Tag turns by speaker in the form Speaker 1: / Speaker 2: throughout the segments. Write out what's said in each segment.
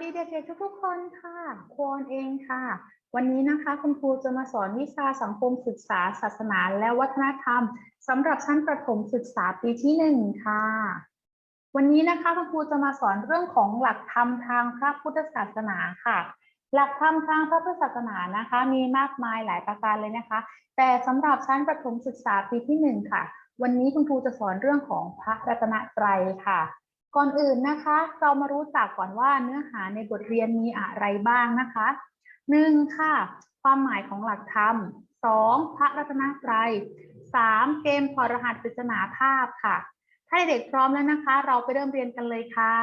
Speaker 1: ด็กๆทุกๆคนค่ะควรเองค่ะ วันนี้นะคะคุณครูจะมาสอนวิชาสังคมศึกษาศาสนาและวัฒนธรรมสำหรับชั้นประถมศึกษาปีที่หนึ่งค่ะ วันนี้นะคะคุณครูจะมาสอนเรื่องของหลักธรรมทางพระพุทธศาสนาค่ะ หลักธรรมทางพระพุทธศาสนานะคะ มีมากมายหลายประการเลยนะคะ แต่สำหรับชั้นประถมศึกษาปีที่หนึ่งค่ะ วันนี้คุณครูจะสอนเรื่องของพระรัตนตรัยค่ะ ก่อนอื่นนะคะ เรามารู้จักก่อนว่าเนื้อหาในบทเรียนมีอะไรบ้างนะคะหนึ่งค่ะ ความหมายของหลักธรรมสองพระรัตนตรัยสามเกมถอรหัสปริศนาภาพค่ะ ถ้าเด็กพร้อมแล้วนะคะ เราไปเริ่มเรียนกันเลยค่ะ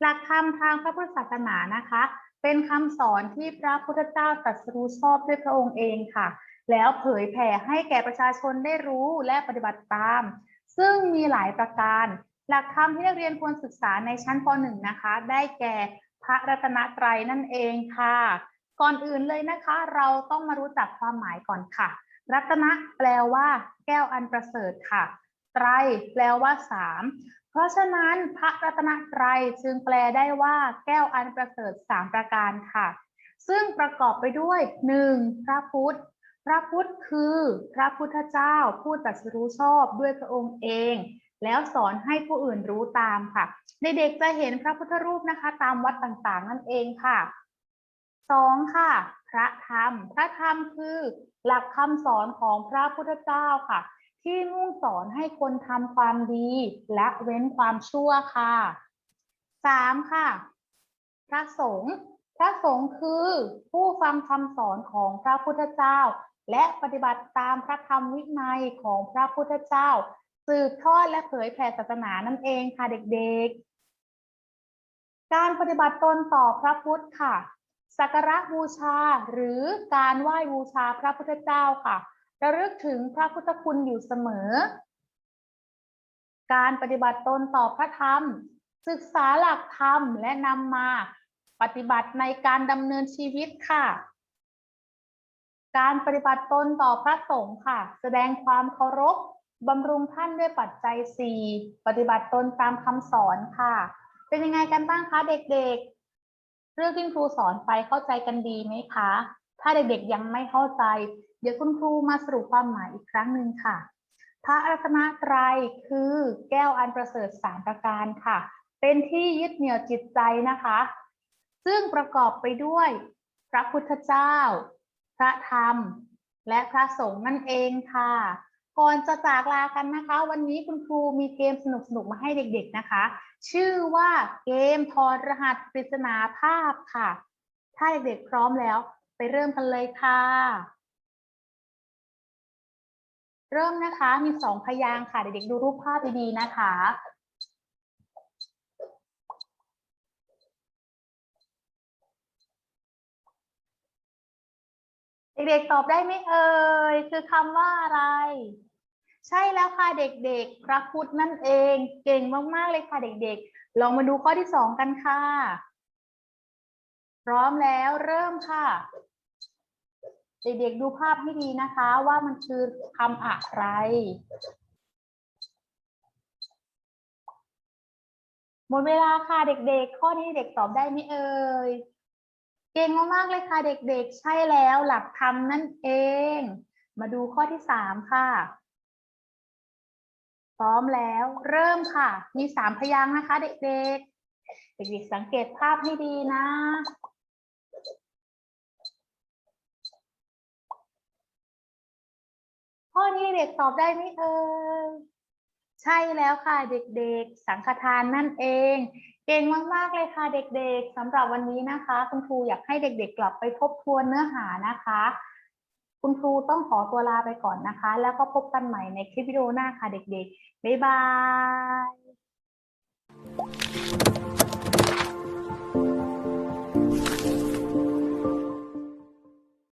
Speaker 1: หลักธรรมทางพระพุทธศาสนานะคะ เป็นคำสอนที่พระพุทธเจ้าตรัสรู้ชอบด้วยพระองค์เองค่ะ แล้วเผยแผ่ให้แก่ประชาชนได้รู้และปฏิบัติตาม ซึ่งมีหลายประการ หลักธรรมที่นักเรียนควรศึกษาในชั้นป .1 นะคะ ได้แก่พระรัตนตรัยนั่นเองค่ะ ก่อนอื่นเลยนะคะ เราต้องมารู้จักความหมายก่อนค่ะ รัตนะแปลว่า แก้วอันประเสริฐค่ะ ไตรแปลว่าสามเพราะฉะนั้นพระรัตนตรัยจึงแปลได้ว่า แก้วอันประเสริฐสามประการค่ะ ซึ่งประกอบไปด้วยหนึ่งพระพุทธ ระพุทธคือพระพุทธเจ้าผู้ตรัสรู้ชอบด้วยพระองค์เอง แล้วสอนให้ผู้อื่นรู้ตามค่ะ ในเด็กจะเห็นพระพุทธรูปนะคะ ตามวัดต่างๆ นั่นเองค่ะสองค่ะ พระธรรม พระธรรมคือหลักคำสอนของพระพุทธเจ้าค่ะ ที่มุ่งสอนให้คนทำความดีและเว้นความชั่วค่ะสามค่ะ พระสงฆ์พระสงฆ์คือผู้ฟังคำสอนของพระพุทธเจ้า และปฏิบัติตามพระธรรมวินัยของพระพุทธเจ้า สืบทอดและเผยแผ่ศาสนานั่นเองค่ะเด็กๆ การปฏิบัติตนต่อพระพุทธค่ะ สักการะบูชาหรือการไหว้บูชาพระพุทธเจ้าค่ะระลึกถึงพระพุทธคุณอยู่เสมอ การปฏิบัติตนต่อพระธรรม ศึกษาหลักธรรมและนำมา ปฏิบัติในการดำเนินชีวิตค่ะ การปฏิบัติตนต่อพระสงฆ์ค่ะ แสดงความเคารพบำรุงท่านด้วยปัจจัย4ปฏิบัติตนตามคำสอนค่ะ เป็นยังไงกันบ้างคะเด็กๆ เรื่องที่ครูสอนไปเข้าใจกันดีไหมคะ ถ้าเด็กๆยังไม่เข้าใจ เดี๋ยวคุณครูมาสรุปความหมายอีกครั้งหนึ่งค่ะ พระรัตนตรัยคือแก้วอันประเสริฐสามประการค่ะ เป็นที่ยึดเหนี่ยวจิตใจนะคะ ซึ่งประกอบไปด้วย พระพุทธเจ้า พระธรรม และพระสงฆ์นั่นเองค่ะ ก่อนจะจากลากันนะคะ วันนี้คุณครูมีเกมสนุกๆมาให้เด็กๆนะคะ ชื่อว่าเกมถอดรหัสปริศนาภาพค่ะ ถ้าเด็กๆพร้อมแล้ว ไปเริ่มกันเลยค่ะ เริ่มนะคะมีสองพยางค์ค่ะ เด็กๆดูรูปภาพดีๆนะคะ เด็กๆตอบได้ไหมเอ่ยคือคำว่าอะไร ใช่แล้วค่ะเด็กๆ พระพุทธนั่นเองเก่งมากๆเลยค่ะเด็กๆ ลองมาดูข้อที่สองกันค่ะ พร้อมแล้วเริ่มค่ะ เด็กๆดูภาพให้ดีนะคะว่ามันคือคำอะไรหมดเวลาค่ะเด็กๆ ข้อนี้เด็กตอบได้ไหมเอ่ย เก่งมากๆเลยค่ะเด็กๆ ใช่แล้วหลักธรรมนั่นเอง มาดูข้อที่สามค่ะ พร้อมแล้วเริ่มค่ะ มีสามพยางค์นะคะ เด็กๆ เด็กๆ สังเกตภาพให้ดีนะข้อนี้เด็กตอบได้ไหมเอ่ย ใช่แล้วค่ะเด็กๆ สังฆทานนั่นเอง เก่งมากๆเลยค่ะเด็กๆสำหรับวันนี้นะคะ คุณครูอยากให้เด็กๆ กลับไปทบทวนเนื้อหานะคะ คุณครูต้องขอตัวลาไปก่อนนะคะ แล้วก็พบกันใหม่ในคลิปวิดีโอหน้าค่ะเด็กๆ บ๊ายบาย